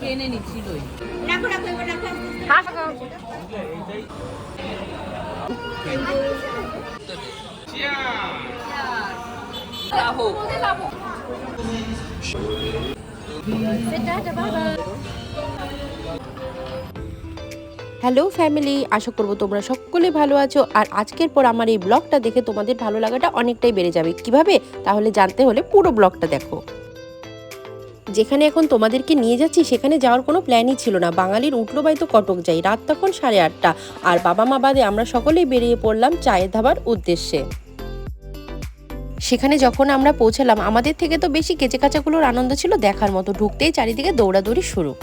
কিনে নিচ্ছিলই। রাখো রাখো এবার রাখো আস্তে আস্তে। হ্যালো ফ্যামিলি আশা করব তোমরা সকলে ভালো আছো। আর আজকের পর আমার এই ব্লগটা দেখে তোমাদের ভালো লাগাটা অনেকটাই বেড়ে যাবে। কীভাবে? তাহলে জানতে হলে পুরো ব্লগটা দেখো। যেখানে এখন তোমাদেরকে নিয়ে যাচ্ছি, সেখানে যাওয়ার কোনো প্ল্যানই ছিল না। বাঙালির উঠল বাই তো কটক যাই, রাত তখন সাড়ে আটটা। আর বাবা মা বাদে আমরা সকলেই বেরিয়ে পড়লাম চায়ের ধাবার উদ্দেশ্যে। সেখানে যখন আমরা পৌঁছালাম, আমাদের থেকে তো বেশি কেচে কাচাগুলোর আনন্দ ছিল দেখার মতো। ঢুকতেই চারিদিকে দৌড়াদৌড়ি শুরু।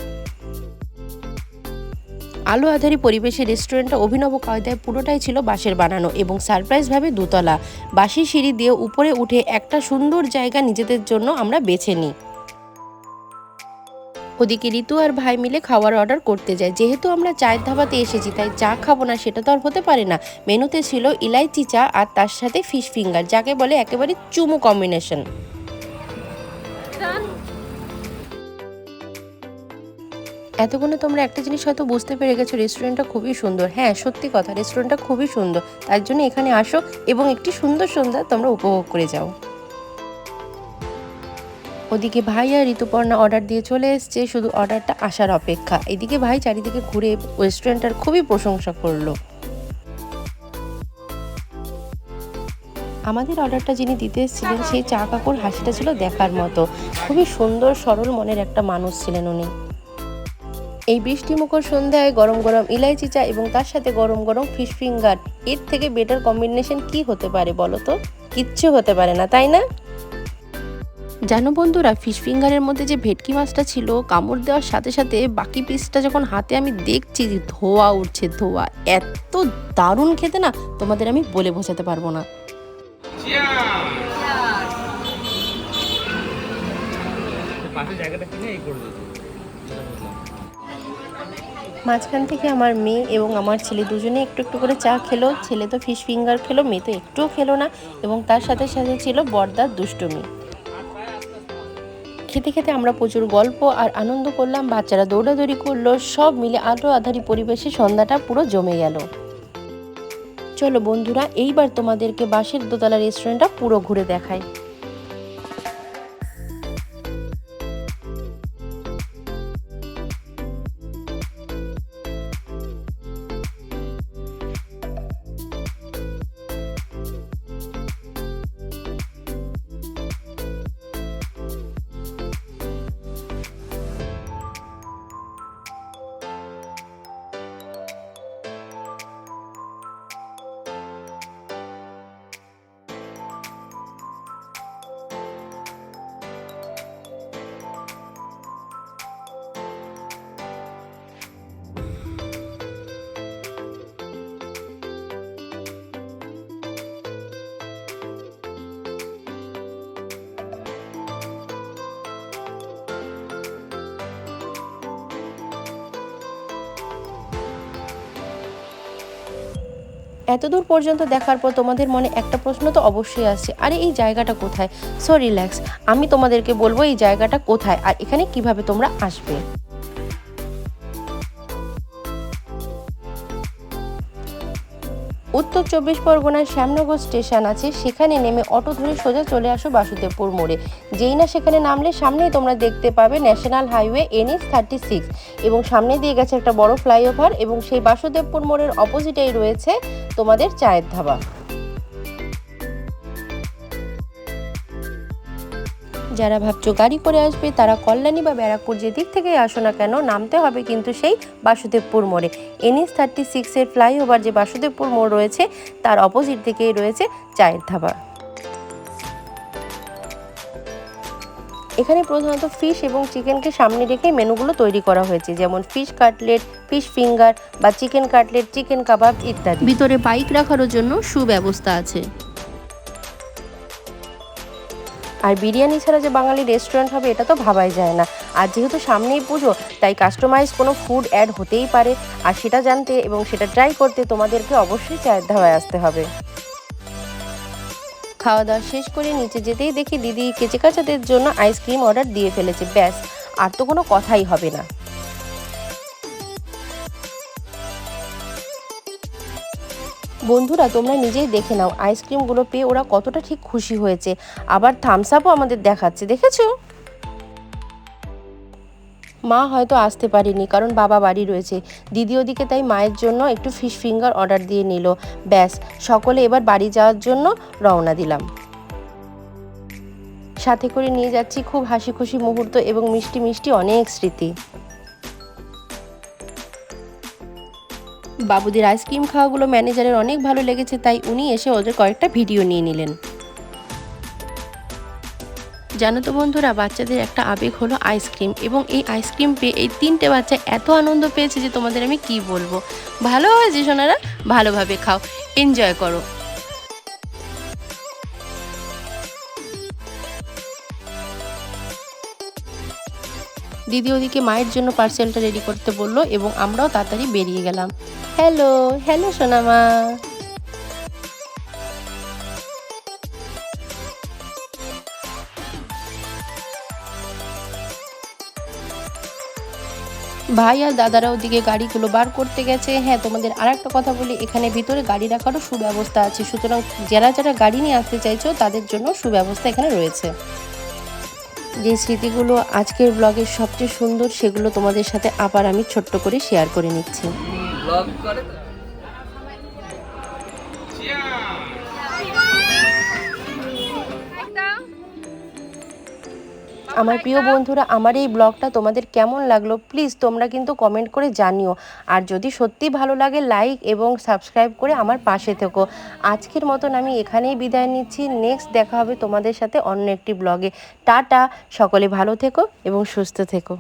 আলো আধারি পরিবেশে রেস্টুরেন্টটা অভিনব কায়দায় পুরোটাই ছিল বাঁশের বানানো এবং সারপ্রাইজভাবে দোতলা। বাঁশি সিঁড়ি দিয়ে উপরে উঠে একটা সুন্দর জায়গা নিজেদের জন্য আমরা বেছে নিই। ওদিকে ঋতু আর ভাই মিলে খাওয়ার অর্ডার করতে যায়। যেহেতু আমরা চায়ের ধাবাতে এসেছি, তাই চা খাব না, সেটা তো আর হতে পারে না। মেনুতে ছিল ইলাইচি চা আর তার সাথে ফিশ ফিঙ্গার যাকে বলে একেবারে চুমু কম্বিনেশন এতক্ষণে তোমরা একটা জিনিস হয়তো বুঝতে পেরে গেছো রেস্টুরেন্টটা খুবই সুন্দর। হ্যাঁ সত্যি কথা রেস্টুরেন্টটা খুবই সুন্দর। তার জন্য এখানে আসো এবং একটি সুন্দর সন্ধ্যা তোমরা উপভোগ করে যাও। ওদিকে ভাই আর ঋতুপর্ণা অর্ডার দিয়ে চলে এসছে, শুধু অর্ডারটা আসার অপেক্ষা। এদিকে ভাই চারিদিকে ঘুরে রেস্টুরেন্টটার খুবই প্রশংসা করল। আমাদের অর্ডারটা যিনি দিতে এসেছিলেন, সেই চা কাকুর হাসিটা ছিল দেখার মতো। খুবই সুন্দর, সরল মনের একটা মানুষ ছিলেন উনি। এই বৃষ্টি মুখর সন্ধ্যায় গরম গরম ইলাইচি চা এবং তার সাথে গরম গরম ফিশ ফিঙ্গার এর থেকে বেটার কম্বিনেশন কি হতে পারে বলো তো? কিচ্ছু হতে পারে না, তাই না? জানো বন্ধুরা ফিশ ফিঙ্গারের মধ্যে যে ভেটকি মাছটা ছিল, কামড় দেওয়ার সাথে সাথে বাকি পিসটা যখন হাতে আমি দেখছি যে ধোয়া উঠছে, ধোয়া এত দারুণ খেতে না, তোমাদের আমি বলে বোঝাতে পারব না। মাঝখান থেকে আমার মেয়ে এবং আমার ছেলে দুজনে একটু একটু করে চা খেলো। ছেলে তো ফিশ ফিঙ্গার খেলো, মেয়ে তো একটুও খেলো না। এবং তার সাথে সাথে ছিল বর্দার দুষ্টুমি। খেতে খেতে আমরা প্রচুর গল্প আর আনন্দ করলাম, বাচ্চারা দৌড়াদৌড়ি করল, সব মিলে আলো আধারি পরিবেশে সন্ধ্যাটা পুরো জমে গেল। চলো বন্ধুরা, এইবার তোমাদেরকে বাঁশের দোতলা রেস্টুরেন্টটা পুরো ঘুরে দেখায় এতদূর পর্যন্ত দেখার পর তোমাদের মনে একটা প্রশ্ন তো অবশ্যই আসছে, আরে এই জায়গাটা কোথায়? সো রিল্যাক্স আমি তোমাদেরকে বলব এই জায়গাটা কোথায় আর এখানে কীভাবে তোমরা আসবে? উত্তর চব্বিশ পরগনার শ্যামনগর স্টেশন আছে, সেখানে নেমে অটো ধরে সোজা চলে আসো বাসুদেবপুর মোড়ে। যেই না সেখানে নামলে সামনেই তোমরা দেখতে পাবে national highway N S thirty six এবং সামনে দিয়ে গেছে একটা বড় ফ্লাইওভার এবং সেই বাসুদেবপুর মোড়ের অপোজিটেই রয়েছে তোমাদের চায়ের ধাবা। যারা ভাবছ গাড়ি করে আসবে, তারা কল্যাণী বা ব্যারাকপুর যেদিক থেকে আসো না কেন, নামতে হবে কিন্তু সেই বাসুদেবপুর মোড়ে। এনএস থার্টি সিক্সের ফ্লাইওভার যে বাসুদেবপুর মোড় রয়েছে, তার অপোজিট দিকেই রয়েছে চায়ের ধাবা। এখানে প্রধানত ফিশ এবং চিকেনকে সামনে রেখে মেনুগুলো তৈরি করা হয়েছে, যেমন ফিশ কাটলেট ফিশ ফিঙ্গার বা চিকেন কাটলেট চিকেন কাবাব ইত্যাদি। ভিতরে বাইক রাখারও জন্য সুব্যবস্থা আছে। আর বিরিয়ানি ছাড়া যে বাঙালি রেস্টুরেন্ট হবে, এটা তো ভাবাই যায় না। আর যেহেতু সামনেই পুজো, তাই কাস্টমাইজ কোনো ফুড অ্যাড হতেই পারে। আর সেটা জানতে এবং সেটা ট্রাই করতে তোমাদেরকে অবশ্যই চায়ের ধাবায় আসতে হবে। খাওয়া দাওয়া শেষ করে নিচে যেতেই দেখি দিদি কেচে কাচাদের জন্য আইসক্রিম অর্ডার দিয়ে ফেলেছে। ব্যাস, আর তো কোনো কথাই হবে না। বন্ধুরা, তোমরা নিজেই দেখে নাও আইসক্রিমগুলো পেয়ে ওরা কতটা ঠিক খুশি হয়েছে। আবার থামস আপও আমাদের দেখাচ্ছে, দেখেছ? মা হয়তো আসতে পারেনি, কারণ বাবা বাড়ি রয়েছে। দিদি ওদিকে তাই মায়ের জন্য একটু ফিশ ফিঙ্গার অর্ডার দিয়ে নিল। ব্যাস, সকলে এবার বাড়ি যাওয়ার জন্য রওনা দিলাম। সাথে করে নিয়ে যাচ্ছি খুব হাসি খুশি মুহূর্ত এবং মিষ্টি মিষ্টি অনেক স্মৃতি। বাবুদের আইসক্রিম খাওয়াগুলো ম্যানেজারের অনেক ভালো লেগেছে, তাই উনি এসে ওদের কয়েকটা ভিডিও নিয়ে নিলেন। জানো তো বন্ধুরা, বাচ্চাদের একটা আবেগ হলো আইসক্রিম এবং এই আইসক্রিম পেয়ে এই তিনটে বাচ্চা এত আনন্দ পেয়েছে যে তোমাদের আমি কি বলব। ভালো হয়েছে সোনারা? ভালোভাবে খাও এনজয় করো। দিদি ওদিকে মায়ের জন্য পার্সেলটা রেডি করতে বলল এবং আমরাও তাড়াতাড়ি বেরিয়ে গেলাম। হ্যালো হ্যালো সোনামা। ভাই আর দাদারা ওদিকে গাড়িগুলো বার করতে গেছে। হ্যাঁ তোমাদের আর একটা কথা বলি, এখানে ভিতরে গাড়ি রাখারও সুব্যবস্থা আছে। সুতরাং যারা যারা গাড়ি নিয়ে আসতে চাইছো, তাদের জন্য সুব্যবস্থা এখানে রয়েছে। যে স্মৃতিগুলো আজকের ব্লগের সবচেয়ে সুন্দর, সেগুলো তোমাদের সাথে আবার আমি ছোট্ট করে শেয়ার করে নিচ্ছি। করে আমার প্রিয় বন্ধুরা, আমার এই ব্লগটা তোমাদের কেমন লাগল? প্লিজ তোমরা কিন্তু কমেন্ট করে জানিও। আর যদি সত্যি ভালো লাগে লাইক এবং সাবস্ক্রাইব করে আমার পাশে থেকো। আজকের মতন আমি এখানেই বিদায় নিচ্ছি। নেক্সট দেখা হবে তোমাদের সাথে অন্য একটি ব্লগে। টাটা! সকলে ভালো থেকো এবং সুস্থ থেকো।